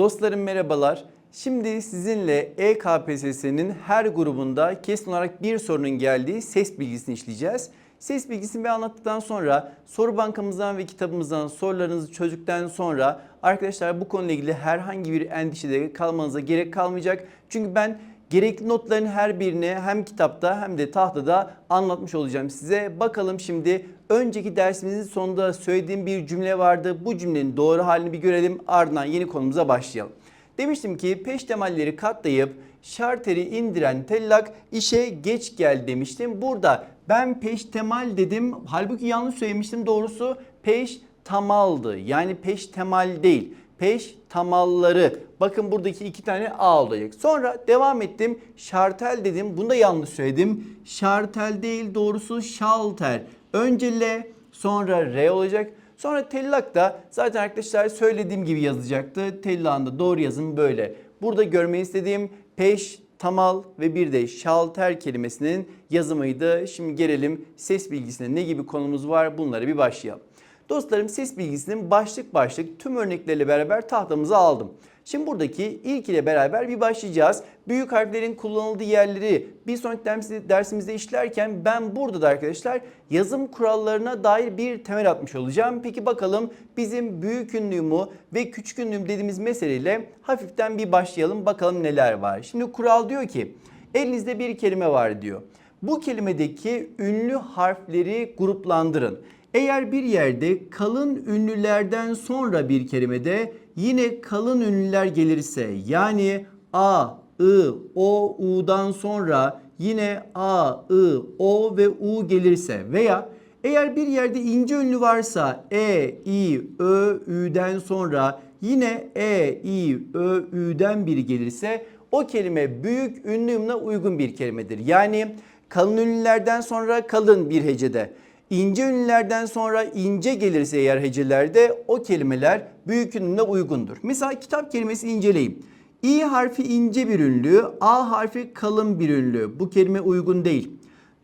Dostlarım merhabalar. Şimdi sizinle EKPSS'nin her grubunda kesin olarak bir sorunun geldiği ses bilgisini işleyeceğiz. Ses bilgisini bir anlattıktan sonra soru bankamızdan ve kitabımızdan sorularınızı çözdükten sonra arkadaşlar bu konuyla ilgili herhangi bir endişede kalmanıza gerek kalmayacak. Çünkü ben gerekli notların her birini hem kitapta hem de tahtada anlatmış olacağım size. Bakalım şimdi önceki dersimizin sonunda söylediğim bir cümle vardı. Bu cümlenin doğru halini bir görelim ardından yeni konumuza başlayalım. Demiştim ki peştemalleri katlayıp şarteri indiren tellak işe geç gel demiştim. Burada ben peştemal dedim. Halbuki yanlış söylemiştim. Doğrusu peş tamaldı. Yani peştemal değil. Peş tamalları. Bakın buradaki iki tane A olacak. Sonra devam ettim. Şartel dedim. Bunu da yanlış söyledim. Şartel değil doğrusu şalter. Önce L sonra R olacak. Sonra tellak da zaten arkadaşlar söylediğim gibi yazacaktı. Tellağın da doğru yazımı böyle. Burada görmeyi istediğim peş, tamal ve bir de şalter kelimesinin yazımıydı. Şimdi gelelim ses bilgisine ne gibi konumuz var bunlara bir başlayalım. Dostlarım ses bilgisinin başlık başlık tüm örnekleriyle beraber tahtamıza aldım. Şimdi buradaki ilk ile beraber bir başlayacağız. Büyük harflerin kullanıldığı yerleri bir sonraki dersi- dersimizde işlerken ben burada da arkadaşlar yazım kurallarına dair bir temel atmış olacağım. Peki bakalım bizim büyük ünlüğümü ve küçük ünlüğüm dediğimiz meseleyle hafiften bir başlayalım bakalım neler var. Şimdi kural diyor ki elinizde bir kelime var diyor. Bu kelimedeki ünlü harfleri gruplandırın. Eğer bir yerde kalın ünlülerden sonra bir kelimede yine kalın ünlüler gelirse yani A, I, O, U'dan sonra yine A, I, O ve U gelirse veya eğer bir yerde ince ünlü varsa E, I, Ö, Ü'den sonra yine E, I, Ö, Ü'den biri gelirse o kelime büyük ünlüğümle uygun bir kelimedir. Yani kalın ünlülerden sonra kalın bir hecede. İnce ünlülerden sonra ince gelirse eğer hecelerde o kelimeler büyük ünlüne uygundur. Mesela kitap kelimesini inceleyeyim. İ harfi ince bir ünlü, A harfi kalın bir ünlü. Bu kelime uygun değil.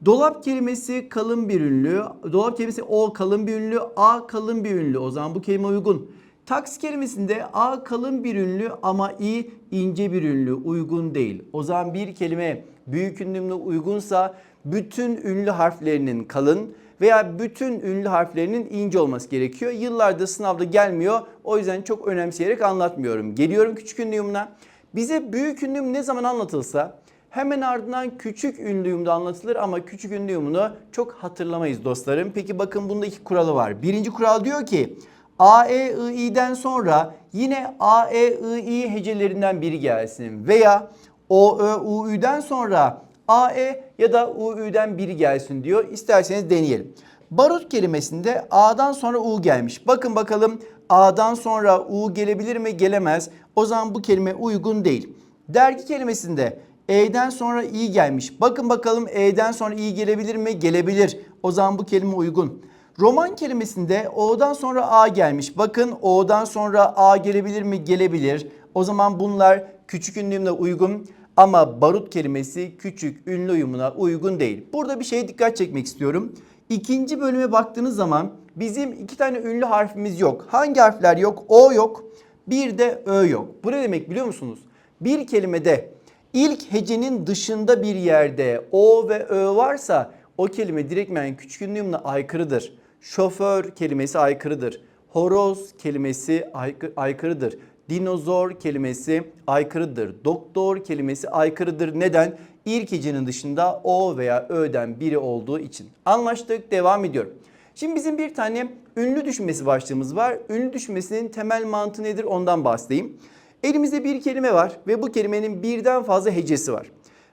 Dolap kelimesi kalın bir ünlü. Dolap kelimesi o kalın bir ünlü, A kalın bir ünlü. O zaman bu kelime uygun. Taksi kelimesinde A kalın bir ünlü ama i ince bir ünlü uygun değil. O zaman bir kelime büyük ünlümle uygunsa bütün ünlü harflerinin kalın veya bütün ünlü harflerinin ince olması gerekiyor. Yıllardır sınavda gelmiyor. O yüzden çok önemseyerek anlatmıyorum. Geliyorum küçük ünlüğümle. Bize büyük ünlüğüm ne zaman anlatılsa Hemen ardından küçük ünlüğümde anlatılır ama küçük ünlüğümünü çok hatırlamayız dostlarım. Peki bakın bunda iki kuralı var. Birinci kural diyor ki A, E, I, İ'den sonra yine A, E, I, I hecelerinden biri gelsin. Veya O, Ö, U, Ü'den sonra A, E ya da U, Ü'den biri gelsin diyor. İsterseniz deneyelim. Barut kelimesinde A'dan sonra U gelmiş. Bakın bakalım A'dan sonra U gelebilir mi? Gelemez. O zaman bu kelime uygun değil. Dergi kelimesinde E'den sonra i gelmiş. Bakın bakalım E'den sonra i gelebilir mi? Gelebilir. O zaman bu kelime uygun. Roman kelimesinde O'dan sonra A gelmiş. Bakın O'dan sonra A gelebilir mi? Gelebilir. O zaman bunlar küçük ünlüğümle uygun ama barut kelimesi küçük ünlü uyumuna uygun değil. Burada bir şeye dikkat çekmek istiyorum. İkinci bölüme baktığınız zaman bizim iki tane ünlü harfimiz yok. Hangi harfler yok? O yok. Bir de Ö yok. Bu ne demek biliyor musunuz? Bir kelimede ilk hecenin dışında bir yerde O ve Ö varsa o kelime direktmen küçük ünlüğümle aykırıdır. Şoför kelimesi aykırıdır. Horoz kelimesi aykı- aykırıdır. Dinozor kelimesi aykırıdır. Doktor kelimesi aykırıdır. Neden? İlk hecenin dışında O veya Ö'den biri olduğu için. Anlaştık, devam ediyorum. Şimdi bizim bir tane ünlü düşmesi başlığımız var. Ünlü düşmesinin temel mantığı nedir ondan bahsedeyim. Elimizde bir kelime var ve bu kelimenin birden fazla hecesi var.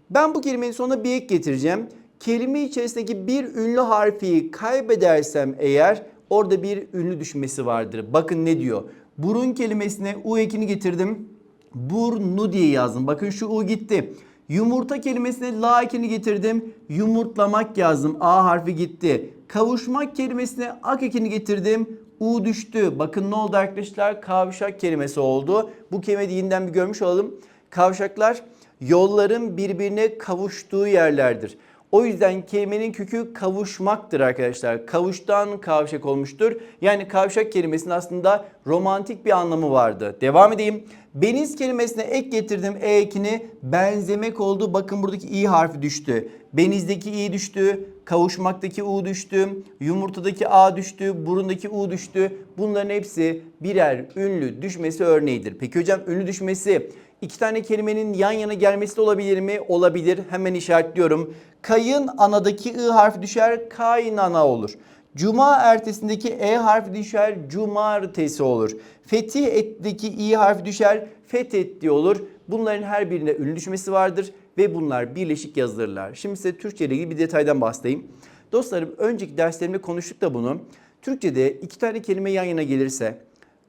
Ben bu kelimenin sonuna bir ek getireceğim. Kelime içerisindeki bir ünlü harfi kaybedersem eğer orada bir ünlü düşmesi vardır. Bakın ne diyor? Burun kelimesine u ekini getirdim. Burnu diye yazdım. Bakın şu u gitti. Yumurta kelimesine la ekini getirdim. Yumurtlamak yazdım. A harfi gitti. Kavuşmak kelimesine ak ekini getirdim. U düştü. Bakın ne oldu arkadaşlar? Kavşak kelimesi oldu. Bu kelimeyi de yeniden bir görmüş olalım. Kavşaklar yolların birbirine kavuştuğu yerlerdir. O yüzden kelimenin kökü kavuşmaktır arkadaşlar. Kavuştan kavşak olmuştur. Yani kavşak kelimesinin aslında romantik bir anlamı vardı. Devam edeyim. Beniz kelimesine ek getirdim e ekini benzemek oldu. Bakın buradaki i harfi düştü. Benizdeki i düştü. Kavuşmaktaki u düştü. Yumurtadaki a düştü. Burundaki u düştü. Bunların hepsi birer ünlü düşmesi örneğidir. Peki hocam ünlü düşmesi iki tane kelimenin yan yana gelmesi de olabilir mi? Olabilir. Hemen işaretliyorum. Kayın anadaki i harfi düşer. Kaynana olur. Cuma ertesindeki e harfi düşer, cumartesi olur. Fetih etteki i harfi düşer, fethetti olur. Bunların her birine ünlü düşmesi vardır ve bunlar birleşik yazılırlar. Şimdi size Türkçe ile ilgili bir detaydan bahsedeyim. Dostlarım önceki derslerimde konuştuk da bunu. Türkçe'de iki tane kelime yan yana gelirse,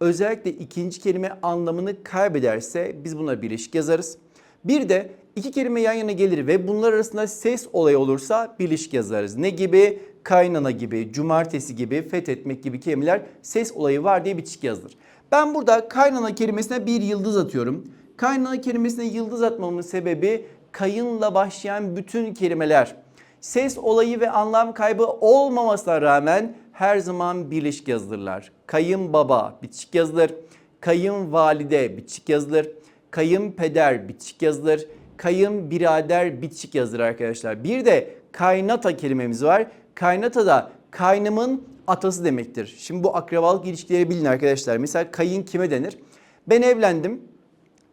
özellikle ikinci kelime anlamını kaybederse biz bunları birleşik yazarız. Bir de iki kelime yan yana gelir ve bunlar arasında ses olayı olursa birleşik yazarız. Ne gibi? Kaynana gibi, cumartesi gibi, fethetmek gibi kelimeler ses olayı var diye bitişik yazılır. Ben burada kaynana kelimesine bir yıldız atıyorum. Kaynana kelimesine yıldız atmamın sebebi kayınla başlayan bütün kelimeler ses olayı ve anlam kaybı olmamasına rağmen her zaman birleşik yazılırlar. Kayınbaba bitişik yazılır. Kayınvalide bitişik yazılır. Kayınpeder bitişik yazılır. Kayınbirader bitişik yazılır arkadaşlar. Bir de kaynata kelimemiz var. Kaynata da kaynımın atası demektir. Şimdi bu akrabalık ilişkileri bilin arkadaşlar. Mesela kayın kime denir? Ben evlendim.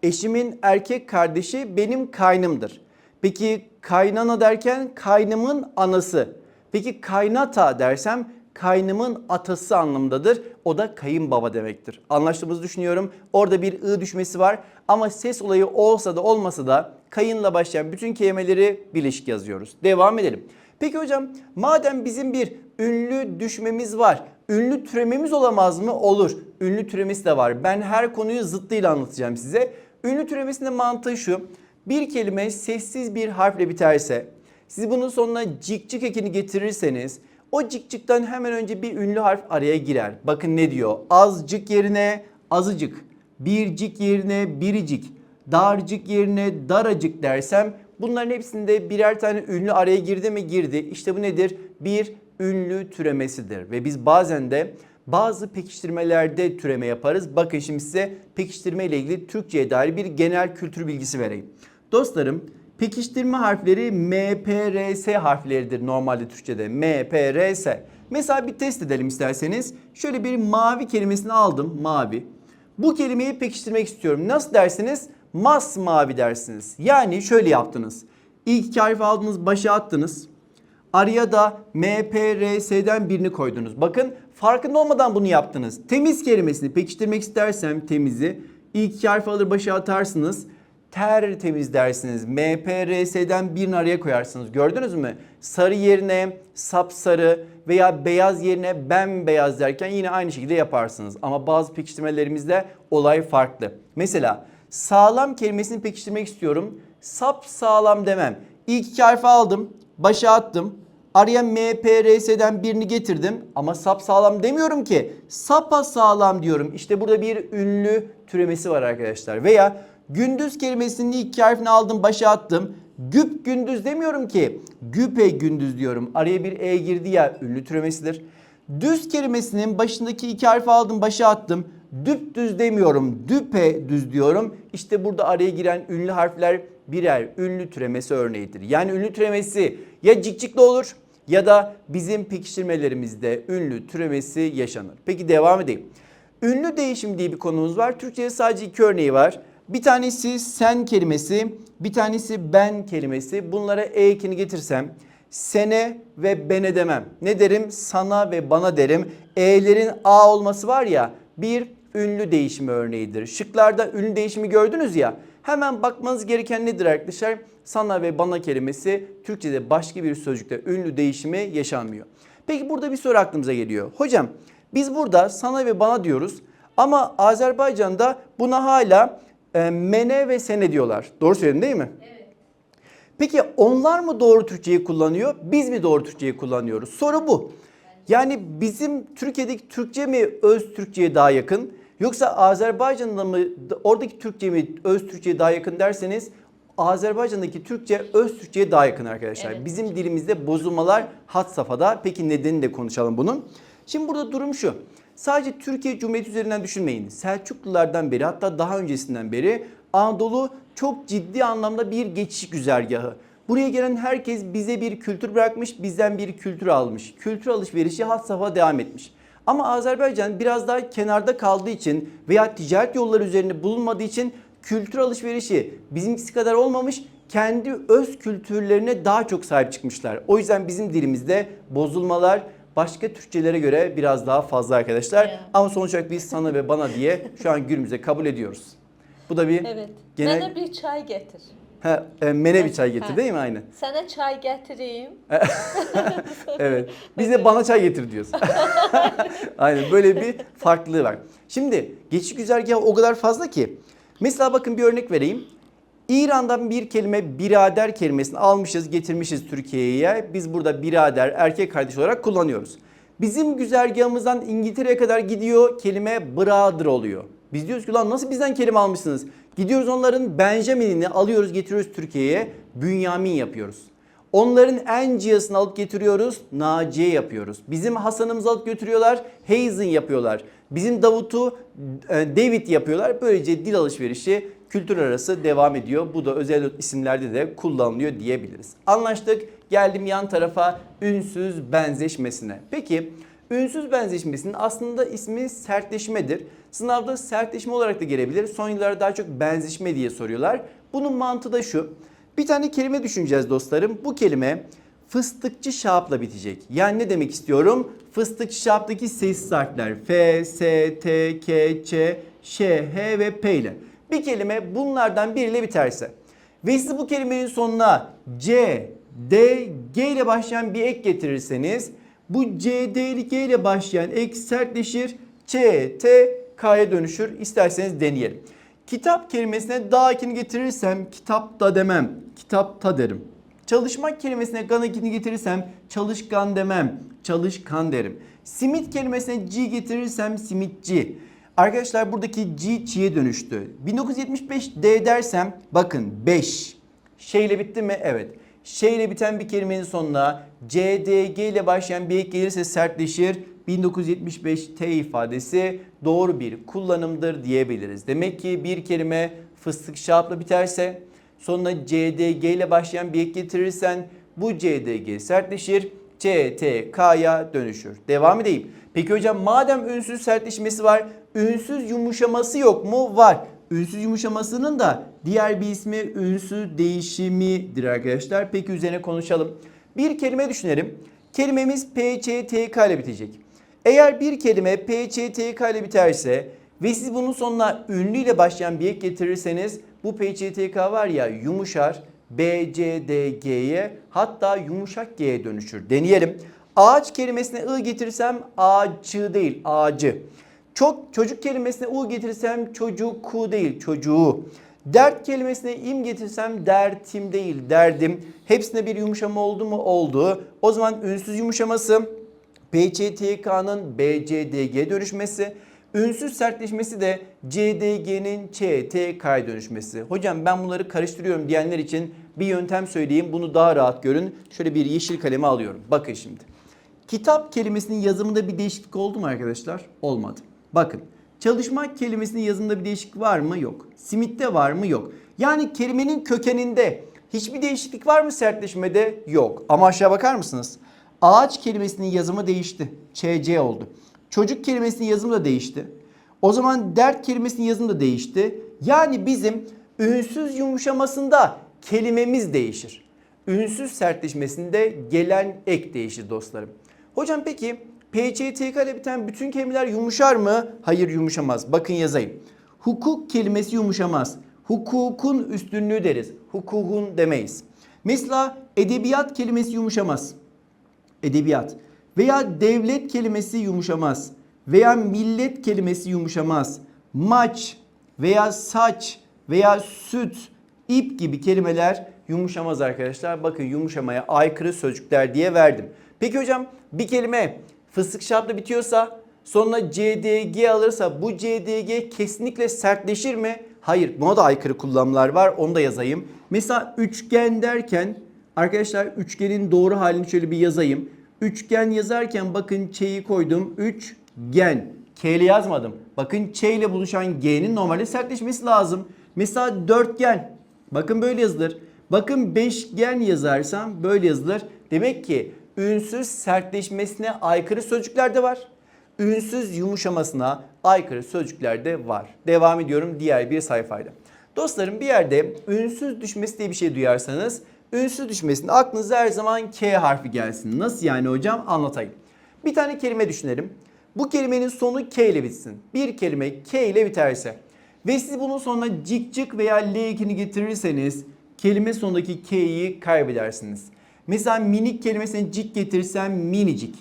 Eşimin erkek kardeşi benim kaynımdır. Peki kaynana derken kaynımın anası. Peki kaynata dersem kaynımın atası anlamındadır. O da kayınbaba demektir. Anlaştığımızı düşünüyorum. Orada bir ı düşmesi var ama ses olayı olsa da olmasa da kayınla başlayan bütün kelimeleri birleşik yazıyoruz. Devam edelim. Peki hocam madem bizim bir ünlü düşmemiz var. Ünlü türememiz olamaz mı? Olur. Ünlü türemesi de var. Ben her konuyu zıttıyla anlatacağım size. Ünlü türemesinin mantığı şu. Bir kelime sessiz bir harfle biterse, siz bunun sonuna cik cik ekini getirirseniz o cik cikten hemen önce bir ünlü harf araya girer. Bakın ne diyor? Azcık yerine azıcık, bircik yerine biricik, darcık yerine daracık dersem bunların hepsinde birer tane ünlü araya girdi mi girdi. İşte bu nedir? Bir ünlü türemesidir ve biz bazen de bazı pekiştirmelerde türeme yaparız. Bakın şimdi size pekiştirme ile ilgili Türkçe'ye dair bir genel kültür bilgisi vereyim. Dostlarım pekiştirme harfleri MPRS harfleridir normalde Türkçe'de. MPRS. Mesela bir test edelim isterseniz. Şöyle bir mavi kelimesini aldım. Mavi. Bu kelimeyi pekiştirmek istiyorum. Nasıl dersiniz? Masmavi dersiniz. Yani şöyle yaptınız. İlk iki harfi aldınız başa attınız. Araya da MPRS'den birini koydunuz. Bakın farkında olmadan bunu yaptınız. Temiz kelimesini pekiştirmek istersem temizi ilk iki harfi alır başa atarsınız. Tertemiz dersiniz. MPRS'den birini araya koyarsınız. Gördünüz mü? Sarı yerine sapsarı veya beyaz yerine bembeyaz derken yine aynı şekilde yaparsınız. Ama bazı pekiştirmelerimizde olay farklı. Mesela sağlam kelimesini pekiştirmek istiyorum. Sap sağlam demem. İlk iki harfi aldım, başa attım. Araya MPRS'den birini getirdim ama sap sağlam demiyorum ki. Sapa sağlam diyorum. İşte burada bir ünlü türemesi var arkadaşlar. Veya gündüz kelimesinin iki harfini aldım başa attım. Güp gündüz demiyorum ki. Güpe gündüz diyorum. Araya bir e girdi ya ünlü türemesidir. Düz kelimesinin başındaki iki harfi aldım başa attım. Düp düz demiyorum. Düpe düz diyorum. İşte burada araya giren ünlü harfler birer ünlü türemesi örneğidir. Yani ünlü türemesi ya cikcikli olur ya da bizim pekiştirmelerimizde ünlü türemesi yaşanır. Peki devam edeyim. Ünlü değişim diye bir konumuz var. Türkçe'de sadece iki örneği var. Bir tanesi sen kelimesi, bir tanesi ben kelimesi. Bunlara e ekini getirsem sene ve bene demem. Ne derim? Sana ve bana derim. E'lerin a olması var ya bir ünlü değişimi örneğidir. Şıklarda ünlü değişimi gördünüz ya. Hemen bakmanız gereken nedir arkadaşlar? Sana ve bana kelimesi Türkçe'de başka bir sözcükte ünlü değişimi yaşanmıyor. Peki burada bir soru aklımıza geliyor. Hocam biz burada sana ve bana diyoruz ama Azerbaycan'da buna hala e, mene ve sene diyorlar. Doğru söyledim değil mi? Evet. Peki onlar mı doğru Türkçeyi kullanıyor? Biz mi doğru Türkçeyi kullanıyoruz? Soru bu. Yani bizim Türkiye'deki Türkçe mi öz Türkçe'ye daha yakın? Yoksa Azerbaycan'da mı oradaki Türkçe mi öz Türkçe'ye daha yakın derseniz Azerbaycan'daki Türkçe öz Türkçe'ye daha yakın arkadaşlar. Evet. Bizim dilimizde bozulmalar had safhada. Peki nedenini de konuşalım bunun. Şimdi burada durum şu. Sadece Türkiye Cumhuriyeti üzerinden düşünmeyin. Selçuklulardan beri hatta daha öncesinden beri Anadolu çok ciddi anlamda bir geçiş güzergahı. Buraya gelen herkes bize bir kültür bırakmış, bizden bir kültür almış. Kültür alışverişi had safhada devam etmiş. Ama Azerbaycan biraz daha kenarda kaldığı için veya ticaret yolları üzerinde bulunmadığı için kültür alışverişi bizimkisi kadar olmamış. Kendi öz kültürlerine daha çok sahip çıkmışlar. O yüzden bizim dilimizde bozulmalar başka Türkçelere göre biraz daha fazla arkadaşlar. Ya. Ama sonuç olarak biz sana ve bana diye şu an günümüze kabul ediyoruz. Bu da bir Evet. genel Mənə bir çay getir. ha, e, mene bir çay getir Ha. değil mi aynen? Sənə çay gətireyim. Evet. Biz de bana çay getir diyoruz. Aynen böyle bir farklılığı var. Şimdi geçiş güzergahı o kadar fazla ki. Mesela bakın bir örnek vereyim. İran'dan bir kelime birader kelimesini almışız getirmişiz Türkiye'ye. Biz burada birader erkek kardeş olarak kullanıyoruz. Bizim güzergahımızdan İngiltere'ye kadar gidiyor kelime brother oluyor. Biz diyoruz ki lan nasıl bizden kelime almışsınız? Gidiyoruz onların Benjamin'ini alıyoruz getiriyoruz Türkiye'ye. Bünyamin yapıyoruz. Onların cihazını alıp getiriyoruz, Naciye yapıyoruz. Bizim Hasan'ımızı alıp götürüyorlar, Hazen yapıyorlar. Bizim Davut'u e, David yapıyorlar. Böylece dil alışverişi kültür arası devam ediyor. Bu da özel isimlerde de kullanılıyor diyebiliriz. Anlaştık. Geldim yan tarafa ünsüz benzeşmesine. Peki ünsüz benzeşmesinin aslında ismi sertleşmedir. Sınavda sertleşme olarak da gelebilir. Son yıllarda daha çok benzeşme diye soruyorlar. Bunun mantığı da şu. Bir tane kelime düşüneceğiz dostlarım. Bu kelime fıstıkçı şapla bitecek. Yani ne demek istiyorum? Fıstıkçı şaptaki sessiz harfler F, S, T, K, Ç, Ş, H ve P ile. Bir kelime bunlardan biriyle biterse ve siz bu kelimenin sonuna C, D, G ile başlayan bir ek getirirseniz bu C, D, G ile başlayan ek sertleşir. Ç, T, K'ya dönüşür. İsterseniz deneyelim. Kitap kelimesine da ekini getirirsem kitap da demem. Kitapta derim. Çalışmak kelimesine gan ekini getirirsem çalışkan demem. Çalışkan derim. Simit kelimesine c getirirsem simitçi. Arkadaşlar buradaki c çiğe dönüştü. 1975 d dersem bakın 5. Şeyle bitti mi? Evet. Şeyle biten bir kelimenin sonuna C, D, G ile başlayan bir ek gelirse sertleşir. 1975 T ifadesi doğru bir kullanımdır diyebiliriz. Demek ki bir kelime fıstık şapla biterse sonuna C, D, G ile başlayan bir ek getirirsen bu C, D, G sertleşir. C, T, K'ya dönüşür. Devam edeyim. Peki hocam madem ünsüz sertleşmesi var, ünsüz yumuşaması yok mu? Var. Ünsüz yumuşamasının da diğer bir ismi ünsüz değişimidir arkadaşlar. Peki üzerine konuşalım. Bir kelime düşünelim. Kelimemiz P, Ç, T, K ile bitecek. Eğer bir kelime P, Ç, T, K ile biterse ve siz bunun sonuna ünlü ile başlayan bir ek getirirseniz bu P, Ç, T, K var ya yumuşar. B, C, D, G'ye hatta yumuşak G'ye dönüşür. Deneyelim. Ağaç kelimesine I getirirsem ağaçı değil ağacı. Çok çocuk kelimesine u getirsem çocuku değil çocuğu. Dert kelimesine im getirsem dertim değil derdim. Hepsinde bir yumuşama oldu mu? Oldu. O zaman ünsüz yumuşaması PÇTK'nın BCDG dönüşmesi. Ünsüz sertleşmesi de CDG'nin ÇTK'ya dönüşmesi. Hocam ben bunları karıştırıyorum diyenler için bir yöntem söyleyeyim. Bunu daha rahat görün. Şöyle bir yeşil kalemi alıyorum. Bakın şimdi. Kitap kelimesinin yazımında bir değişiklik oldu mu arkadaşlar? Olmadı. Bakın çalışmak kelimesinin yazımında bir değişiklik var mı? Yok. Simitte var mı? Yok. Yani kelimenin kökeninde hiçbir değişiklik var mı sertleşmede? Yok. Ama aşağı bakar mısınız? Ağaç kelimesinin yazımı değişti. ÇC oldu. Çocuk kelimesinin yazımı da değişti. O zaman dert kelimesinin yazımı da değişti. Yani bizim ünsüz yumuşamasında kelimemiz değişir. Ünsüz sertleşmesinde gelen ek değişir dostlarım. Hocam peki PCTK ile biten bütün kelimeler yumuşar mı? Hayır yumuşamaz. Bakın yazayım. Hukuk kelimesi yumuşamaz. Hukukun üstünlüğü deriz. Hukukun demeyiz. Mesela edebiyat kelimesi yumuşamaz. Edebiyat. Veya devlet kelimesi yumuşamaz. Veya millet kelimesi yumuşamaz. Maç veya saç veya süt, ip gibi kelimeler yumuşamaz arkadaşlar. Bakın yumuşamaya aykırı sözcükler diye verdim. Peki hocam bir kelime fıstık şapla bitiyorsa sonuna CDG alırsa bu CDG kesinlikle sertleşir mi? Hayır buna da aykırı kullanımlar var onu da yazayım. Mesela üçgen derken arkadaşlar üçgenin doğru halini şöyle bir yazayım. Üçgen yazarken bakın ç'yi koydum. Üçgen. K ile yazmadım. Bakın Ç ile buluşan G'nin normalde sertleşmesi lazım. Mesela dörtgen. Bakın böyle yazılır. Bakın beşgen yazarsam böyle yazılır. Demek ki ünsüz sertleşmesine aykırı sözcükler de var. Ünsüz yumuşamasına aykırı sözcükler de var. Devam ediyorum diğer bir sayfayla. Dostlarım bir yerde ünsüz düşmesi diye bir şey duyarsanız ünsüz düşmesinde aklınıza her zaman K harfi gelsin. Nasıl yani hocam anlatayım. Bir tane kelime düşünelim. Bu kelimenin sonu K ile bitsin. Bir kelime K ile biterse ve siz bunun sonuna cik cik veya L2'ni getirirseniz kelime sonundaki K'yi kaybedersiniz. Mesela minik kelimesine cik getirsem minicik.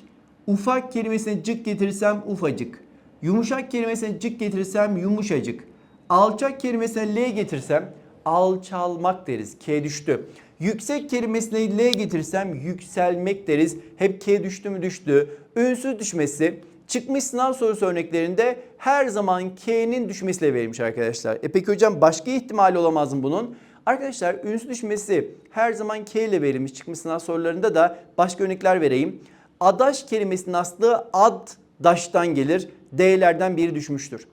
Ufak kelimesine cık getirirsem ufacık. Yumuşak kelimesine cık getirirsem yumuşacık. Alçak kelimesine L getirsem alçalmak deriz. K düştü. Yüksek kelimesine L getirsem yükselmek deriz. Hep K düştü mü düştü. Ünsüz düşmesi çıkmış sınav sorusu örneklerinde her zaman K'nin düşmesiyle verilmiş arkadaşlar. E peki hocam başka ihtimali olamaz mı bunun? Arkadaşlar ünsüz düşmesi her zaman K ile verilmiş çıkmış sınav sorularında da başka örnekler vereyim. Adaş kelimesinin aslı ad daştan gelir. D'lerden biri düşmüştür.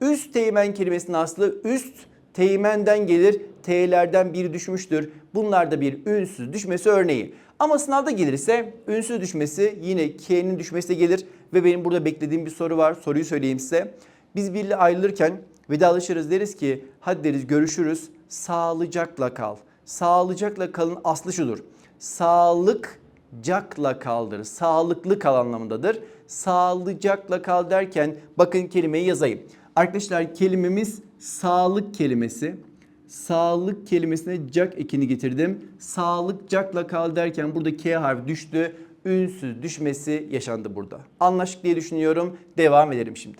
Üst teğmen kelimesinin aslı üst teğmenden gelir. T'lerden biri düşmüştür. Bunlar da bir ünsüz düşmesi örneği. Ama sınavda gelirse ünsüz düşmesi yine K'nin düşmesi gelir. Ve benim burada beklediğim bir soru var. Soruyu söyleyeyim size. Biz biriyle ayrılırken vedalaşırız deriz ki hadi deriz görüşürüz. Sağlıcakla kal. Sağlıcakla kalın aslı şudur. Sağlıkcakla kaldır. Sağlıklı kal anlamındadır. Sağlıcakla kal derken bakın kelimeyi yazayım. Arkadaşlar kelimemiz sağlık kelimesi. Sağlık kelimesine cak ekini getirdim. Sağlıkcakla kal derken burada K harfi düştü. Ünsüz düşmesi yaşandı burada. Anlaştık diye düşünüyorum. Devam edelim şimdi.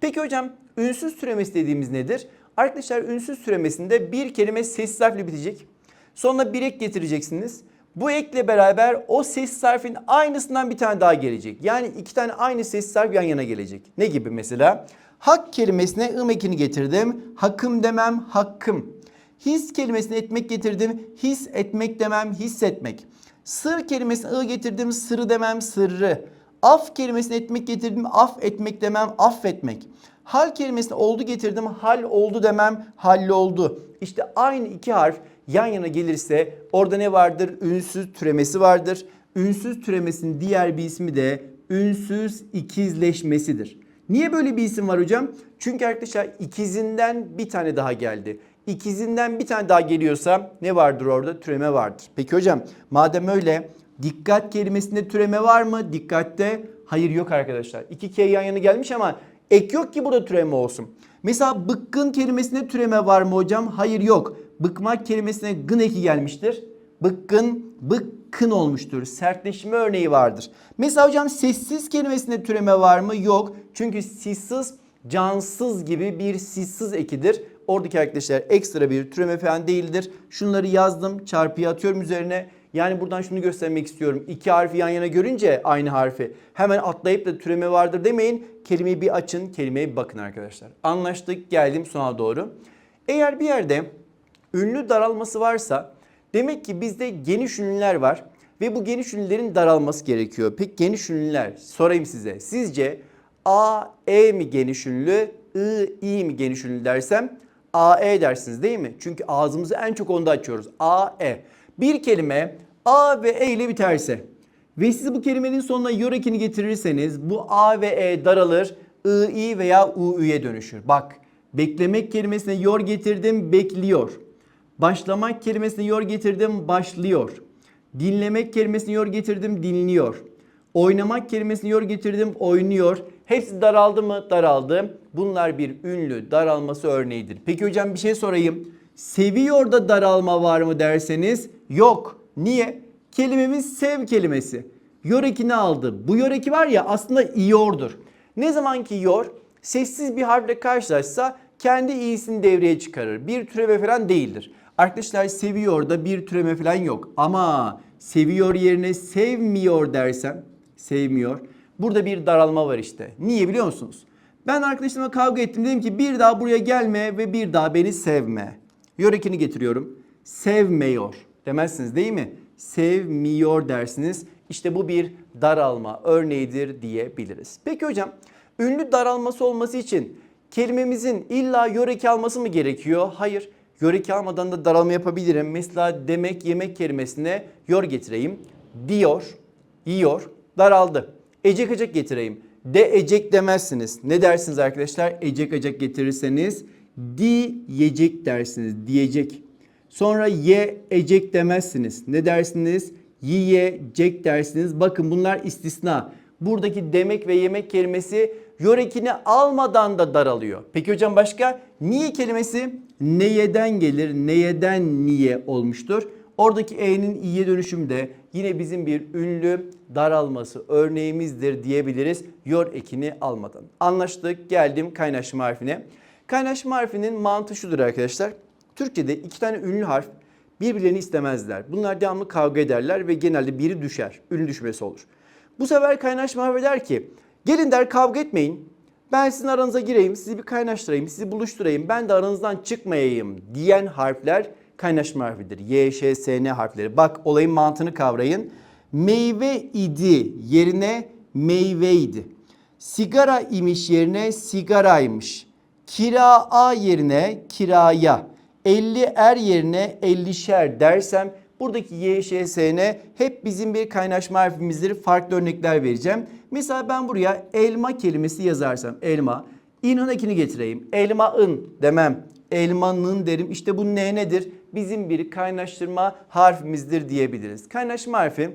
Peki hocam ünsüz türemesi dediğimiz nedir? Arkadaşlar ünsüz türemesinde bir kelime sessiz harfle bitecek. Sonra bir ek getireceksiniz. Bu ekle beraber o sessiz harfin aynısından bir tane daha gelecek. Yani iki tane aynı sessiz harf yan yana gelecek. Ne gibi mesela? Hak kelimesine ım ekini getirdim. Hakım demem hakkım. His kelimesine etmek getirdim. His etmek demem hissetmek. Sır kelimesine ı getirdim. Sırrı demem sırrı. Af kelimesine etmek getirdim. Af etmek demem affetmek. Hal kelimesine oldu getirdim. Hal oldu demem halloldu. İşte aynı iki harf yan yana gelirse orada ne vardır? Ünsüz türemesi vardır. Ünsüz türemesinin diğer bir ismi de ünsüz ikizleşmesidir. Niye böyle bir isim var hocam? Çünkü arkadaşlar ikizinden bir tane daha geldi. İkizinden bir tane daha geliyorsa ne vardır orada? Türeme vardır. Peki hocam madem öyle dikkat kelimesinde türeme var mı? Dikkatte hayır yok arkadaşlar. İki K yan yana gelmiş ama ek yok ki burada türeme olsun. Mesela bıkkın kelimesinde türeme var mı hocam? Hayır yok. Bıkmak kelimesine gın eki gelmiştir. Bıkkın, bıkkın olmuştur. Sertleşme örneği vardır. Mesela hocam sessiz kelimesinde türeme var mı? Yok. Çünkü sissiz, cansız gibi bir sissiz ekidir. Oradaki arkadaşlar ekstra bir türeme falan değildir. Şunları yazdım, çarpıyı atıyorum üzerine. Yani buradan şunu göstermek istiyorum. İki harfi yan yana görünce aynı harfi hemen atlayıp da türeme vardır demeyin. Kelimeyi bir açın, kelimeye bir bakın arkadaşlar. Anlaştık, geldim sona doğru. Eğer bir yerde ünlü daralması varsa demek ki bizde geniş ünlüler var ve bu geniş ünlülerin daralması gerekiyor. Peki geniş ünlüler sorayım size. Sizce A, E mi geniş ünlü, I, İ mi geniş ünlü dersem A, E dersiniz değil mi? Çünkü ağzımızı en çok onda açıyoruz. A, E. Bir kelime A ve E ile biterse ve siz bu kelimenin sonuna yor ekini getirirseniz bu A ve E daralır. I, I veya U, Ü'ye dönüşür. Bak beklemek kelimesine yor getirdim bekliyor. Başlamak kelimesine yor getirdim başlıyor. Dinlemek kelimesine yor getirdim dinliyor. Oynamak kelimesini yor getirdim oynuyor. Hepsi daraldı mı? Daraldı. Bunlar bir ünlü daralması örneğidir. Peki hocam bir şey sorayım. Seviyor da daralma var mı derseniz yok. Niye? Kelimemiz sev kelimesi. Yor ekini aldı. Bu yor eki var ya aslında iyordur. Ne zaman ki yor sessiz bir harfle karşılaşsa kendi iyisini devreye çıkarır. Bir türeme falan değildir. Arkadaşlar seviyor da bir türeme falan yok. Ama seviyor yerine sevmiyor dersem sevmiyor. Burada bir daralma var işte. Niye biliyor musunuz? Ben arkadaşlarımla kavga ettim. Dedim ki bir daha buraya gelme ve bir daha beni sevme. Yörekini getiriyorum. Sevmiyor demezsiniz değil mi? Sevmiyor dersiniz. İşte bu bir daralma örneğidir diyebiliriz. Peki hocam ünlü daralması olması için kelimemizin illa yöreki alması mı gerekiyor? Hayır. Yöreki almadan da daralma yapabilirim. Mesela demek yemek kelimesine yor getireyim. Diyor, yiyor, daraldı. Ecek ecek getireyim. De ecek demezsiniz. Ne dersiniz arkadaşlar? Ecek ecek getirirseniz di yiyecek dersiniz. Diyecek. Sonra ye ecek demezsiniz. Ne dersiniz? Yiyecek dersiniz. Bakın bunlar istisna. Buradaki demek ve yemek kelimesi yörekini almadan da daralıyor. Peki hocam başka? Niye kelimesi neyeden gelir? Neyeden niye olmuştur? Oradaki e'nin i'ye dönüşümü de yine bizim bir ünlü daralması örneğimizdir diyebiliriz. Yor ekini almadan. Anlaştık. Geldim kaynaşma harfine. Kaynaşma harfinin mantığı şudur arkadaşlar. Türkçe'de iki tane ünlü harf birbirlerini istemezler. Bunlar devamlı kavga ederler ve genelde biri düşer. Ünlü düşmesi olur. Bu sefer kaynaşma harfi der ki gelin der kavga etmeyin. Ben sizin aranıza gireyim, sizi bir kaynaştırayım, sizi buluşturayım, ben de aranızdan çıkmayayım diyen harfler kaynaşma harfidir. Y, Ş, S, N harfleri. Bak olayın mantığını kavrayın. Meyve idi yerine meyveydi. Sigara imiş yerine sigaraymış. Kira a yerine kiraya. 50 er yerine 50'şer dersem buradaki y, ş, s, n hep bizim bir kaynaşma harfimizdir. Farklı örnekler vereceğim. Mesela ben buraya elma kelimesi yazarsam elma. İn'in ekini getireyim. Elmaın demem. Elmanın derim. İşte bu ne nedir? Bizim bir kaynaştırma harfimizdir diyebiliriz. Kaynaşma harfi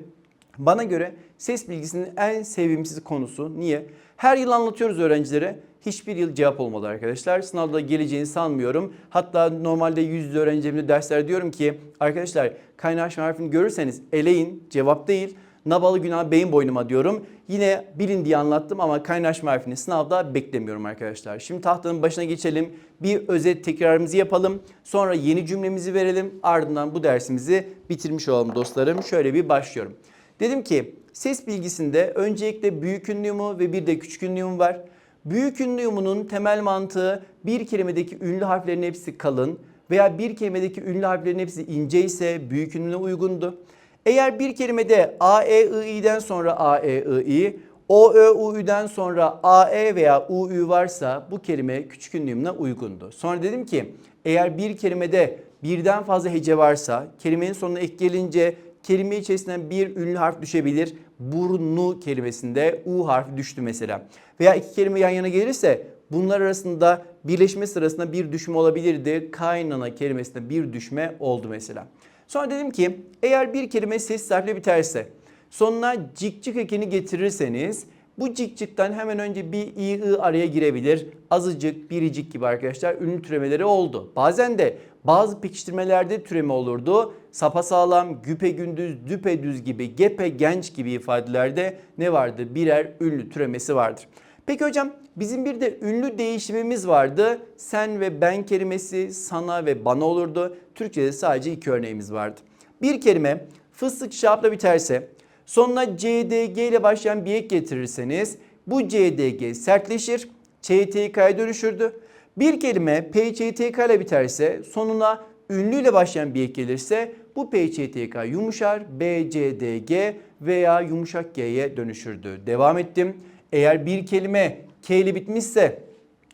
bana göre ses bilgisinin en sevimsiz konusu. Niye? Her yıl anlatıyoruz öğrencilere. Hiçbir yıl cevap olmadı arkadaşlar. Sınavda geleceğini sanmıyorum. Hatta normalde yüzde öğrencilerimde dersler diyorum ki arkadaşlar kaynaşma harfini görürseniz eleyin cevap değil. Nabalı günah beyin boynuma diyorum. Yine bilin diye anlattım ama kaynaşma harfini sınavda beklemiyorum arkadaşlar. Şimdi tahtanın başına geçelim. Bir özet tekrarımızı yapalım. Sonra yeni cümlemizi verelim. Ardından bu dersimizi bitirmiş olalım dostlarım. Şöyle bir başlıyorum. Dedim ki ses bilgisinde öncelikle büyük ünlüğümü ve bir de küçük ünlüğüm var. Büyük ünlü yumunun temel mantığı bir kelimedeki ünlü harflerin hepsi kalın veya bir kelimedeki ünlü harflerin hepsi ince ise büyük ünlüğe uygundu. Eğer bir kelimede A, E, I, I'den sonra A, E, I, I, O, Ö, U, Ü'den sonra A, E veya U, Ü varsa bu kelime küçük ünlüğümle uygundu. Sonra dedim ki eğer bir kelimede birden fazla hece varsa kelimenin sonuna ek gelince kelime içerisinden bir ünlü harf düşebilir. Burnu kelimesinde U harfi düştü mesela. Veya iki kelime yan yana gelirse bunlar arasında birleşme sırasında bir düşme olabilirdi. Kaynana kelimesinde bir düşme oldu mesela. Sonra dedim ki eğer bir kelime ses harfle biterse sonuna cik cik ekini getirirseniz bu cik cikten hemen önce bir i, ı araya girebilir. Azıcık, biricik gibi arkadaşlar ünlü türemeleri oldu. Bazen de bazı pekiştirmelerde türeme olurdu. Sapasağlam, güpe gündüz, düpe düz gibi, gepe genç gibi ifadelerde ne vardı? Birer ünlü türemesi vardır. Peki hocam bizim bir de ünlü değişimimiz vardı. Sen ve ben kelimesi sana ve bana olurdu. Türkçe'de sadece iki örneğimiz vardı. Bir kelime fıstık şapla biterse sonuna CDG ile başlayan bir ek getirirseniz bu CDG sertleşir, ÇTK'ya dönüşürdü. Bir kelime PÇTK ile biterse sonuna ünlü ile başlayan bir ek gelirse bu PÇTK yumuşar, BCDG veya yumuşak G'ye dönüşürdü. Devam ettim. Eğer bir kelime K ile bitmişse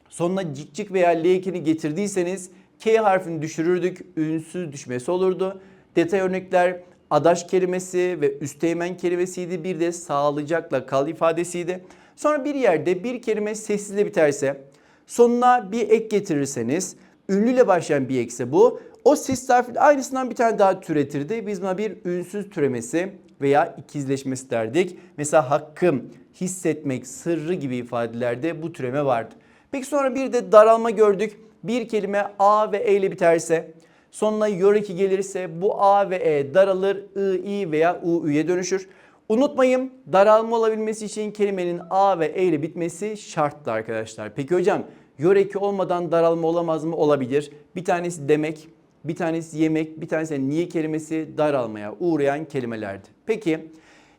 sonuna cik cik veya L ekini getirdiyseniz K harfini düşürürdük. Ünsüz düşmesi olurdu. Detay örnekler adaş kelimesi ve üsteğmen kelimesiydi. Bir de sağlıcakla kal ifadesiydi. Sonra bir yerde bir kelime sessizle biterse sonuna bir ek getirirseniz ünlüyle başlayan bir ekse bu. O ses harfi aynısından bir tane daha türetirdi. Biz buna bir ünsüz türemesi veya ikizleşmesi derdik. Mesela hakkım, hissetmek, sırrı gibi ifadelerde bu türeme vardı. Peki sonra bir de daralma gördük. Bir kelime A ve E ile biterse sonuna yoriki gelirse bu A ve E daralır, I, I veya U, Ü'ye dönüşür. Unutmayın daralma olabilmesi için kelimenin A ve E ile bitmesi şarttı arkadaşlar. Peki hocam yoreki olmadan daralma olamaz mı? Olabilir. Bir tanesi demek, bir tanesi yemek, bir tanesi niye kelimesi daralmaya uğrayan kelimelerdi. Peki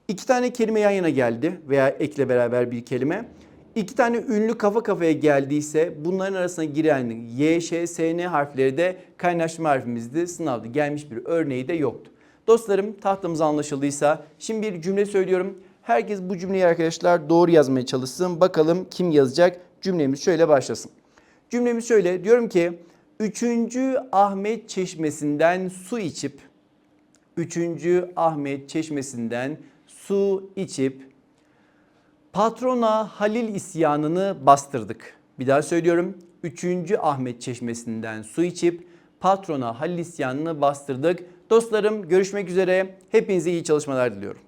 iki tane kelime yan yana geldi veya ekle beraber bir kelime. İki tane ünlü kafa kafaya geldiyse bunların arasına giren Y, Ş, S, N harfleri de kaynaşma harfimizdi. Sınavda gelmiş bir örneği de yoktu. Dostlarım tahtamız anlaşıldıysa şimdi bir cümle söylüyorum. Herkes bu cümleyi arkadaşlar doğru yazmaya çalışsın. Bakalım kim yazacak? Cümlemiz şöyle başlasın. Cümlemiz şöyle diyorum ki 3. Ahmet Çeşmesi'nden su içip 3. Ahmet Çeşmesi'nden su içip patrona Halil isyanını bastırdık. Bir daha söylüyorum. 3. Ahmet Çeşmesi'nden su içip patrona Halil isyanını bastırdık. Dostlarım görüşmek üzere. Hepinize iyi çalışmalar diliyorum.